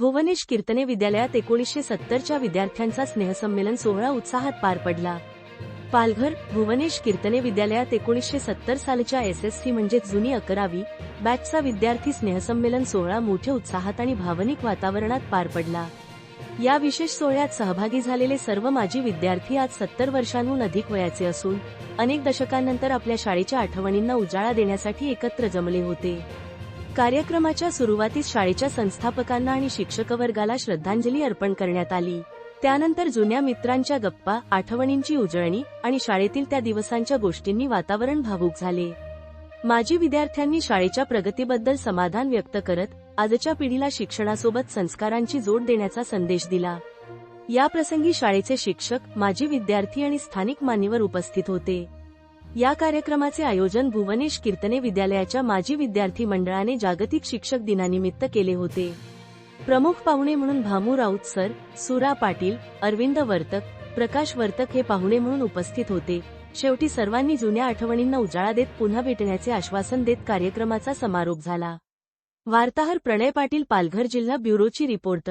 भुवनेश कीर्तने विद्यालयात एकोणीसशे सत्तरच्या विद्यार्थ्यांचा स्नेहसंमेलन सोहळा उत्साहात पार पडला. पालघर भुवनेश कीर्तने विद्यालयात एकोणीसशे सत्तर सालच्या एस एस सी म्हणजेच जुनी अकरावी बॅचचा विद्यार्थी स्नेहसंमेलन सोहळा मोठ्या उत्साहात आणि भावनिक वातावरणात पार पडला. या विशेष सोहळ्यात सहभागी झालेले सर्व माजी विद्यार्थी आज सत्तर वर्षांहून अधिक वयाचे असून अनेक दशकांनंतर आपल्या शाळेच्या आठवणींना उजाळा देण्यासाठी एकत्र जमले होते. कार्यक्रमाच्या सुरुवातीस शाळेच्या संस्थापकांना आणि शिक्षक वर्गाला श्रद्धांजली अर्पण करण्यात आली. त्यानंतर जुन्या मित्रांच्या गप्पा आठवणींची उजळणी आणि शाळेतील त्या दिवसांच्या गोष्टींनी वातावरण भावूक झाले. माजी विद्यार्थ्यांनी शाळेच्या प्रगतीबद्दल समाधान व्यक्त करत आजच्या पिढीला शिक्षणासोबत संस्कारांची जोड देण्याचा संदेश दिला. या प्रसंगी शाळेचे शिक्षक माजी विद्यार्थी आणि स्थानिक मान्यवर उपस्थित होते. या कार्यक्रमाचे आयोजन भुवनेश कीर्तने विद्यालयाच्या माजी विद्यार्थी मंडळाने जागतिक शिक्षक दिनानिमित्त केले होते. प्रमुख पाहुणे म्हणून भामू राऊत सर सुरा पाटील अरविंद वर्तक प्रकाश वर्तक हे पाहुणे म्हणून उपस्थित होते. शेवटी सर्वांनी जुन्या आठवणींना उजाळा देत पुन्हा भेटण्याचे आश्वासन देत कार्यक्रमाचा समारोप झाला. वार्ताहर प्रणय पाटील पालघर जिल्हा ब्युरोची रिपोर्ट